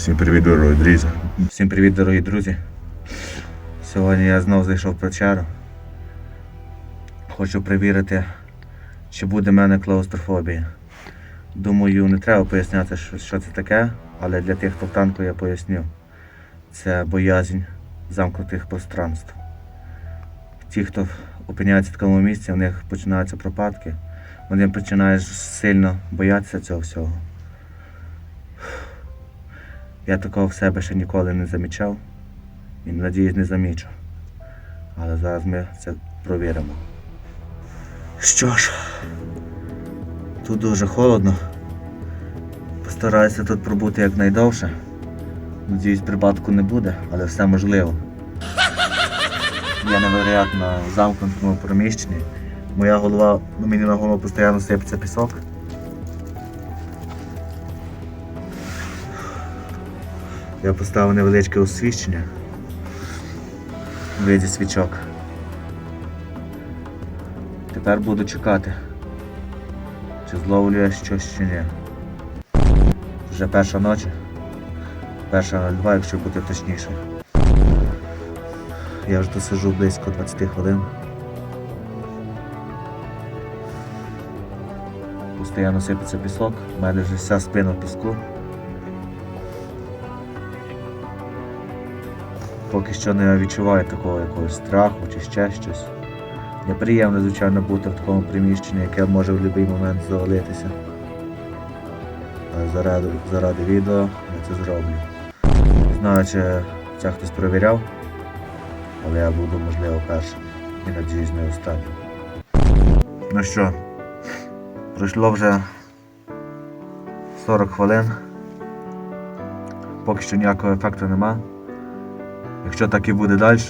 Всім привіт, дорогі друзі. Всім привіт, дорогі друзі. Сьогодні я знову зайшов в печеру. Хочу перевірити, чи буде в мене клаустрофобія. Думаю, не треба поясняти, що це таке, але для тих, хто в танку, я поясню. Це боязнь замкнутих пространств. Ті, хто опиняється в такому місці, у них починаються пропадки. Вони починають сильно боятися цього всього. Я такого в себе ще ніколи не замічав і надіюсь не замічу. Але зараз ми це провіримо. Що ж, тут дуже холодно. Постараюся тут пробути якнайдовше. Надіюсь, припадку не буде, але все можливо. Я невероятно в замкнутому приміщенні. Моя голова, ну, мені на голову постійно сипеться пісок. Я поставив невеличке освіщення в виді свічок. Тепер буду чекати, чи зловлю я щось чи ні. Вже перша ночі. Перша 02, якщо бути точніше. Я вже тут сиджу близько 20 хвилин. Постоянно сипеться пісок, у мене вже вся спина в піску. Поки що не відчуваю такого якогось страху чи ще щось. Неприємно, звичайно, бути в такому приміщенні, яке може в будь-який момент завалитися. Але заради, заради відео я це зроблю. Не знаю, чи це хтось перевіряв, але я буду, можливо, першим. І надіюсь, не останнім. Ну що, пройшло вже 40 хвилин. Поки що ніякого ефекту нема. Якщо так і буде далі,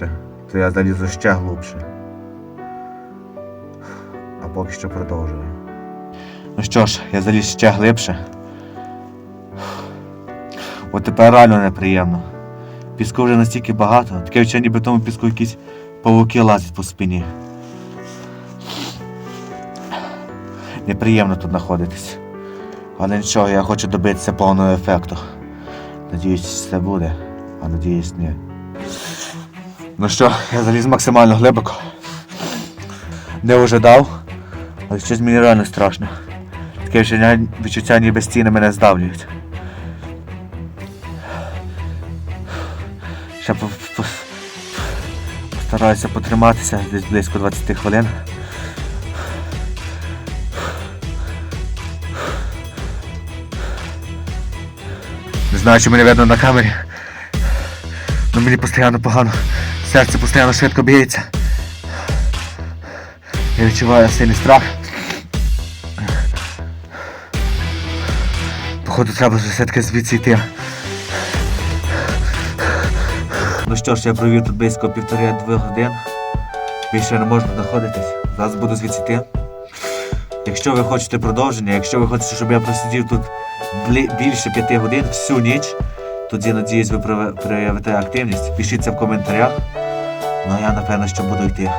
то я залізу ще глибше. А поки що продовжую. Ну що ж, я заліз ще глибше. От тепер реально неприємно. Піску вже настільки багато, таке відчуття, ніби тому піску якісь павуки лазять по спині. Неприємно тут знаходитись. Але нічого, я хочу добитися повного ефекту. Надіюсь, це буде, а надіюсь, ні. Ну що, я заліз максимально глибоко. Не ожидав, але щось мені реально страшно. Таке відчуття, відчуття ніби стіни мене здавлюють. Ще по- по- постараюся потриматися десь близько 20 хвилин. Не знаю, чи мене видно на камері. Ну мені постійно погано. Серце постійно швидко б'ється. Я відчуваю сильний страх. Походу треба все-таки звідси йти. Ну що ж, я провів тут близько півтори-дві годин. Більше не можна знаходитись. Зараз буду звідси йти. Якщо ви хочете продовження, якщо ви хочете, щоб я просидів тут більше п'яти годин всю ніч, тоді надіюсь, ви проявите активність. Пишіться в коментарях. Ну я напевно що буду йти.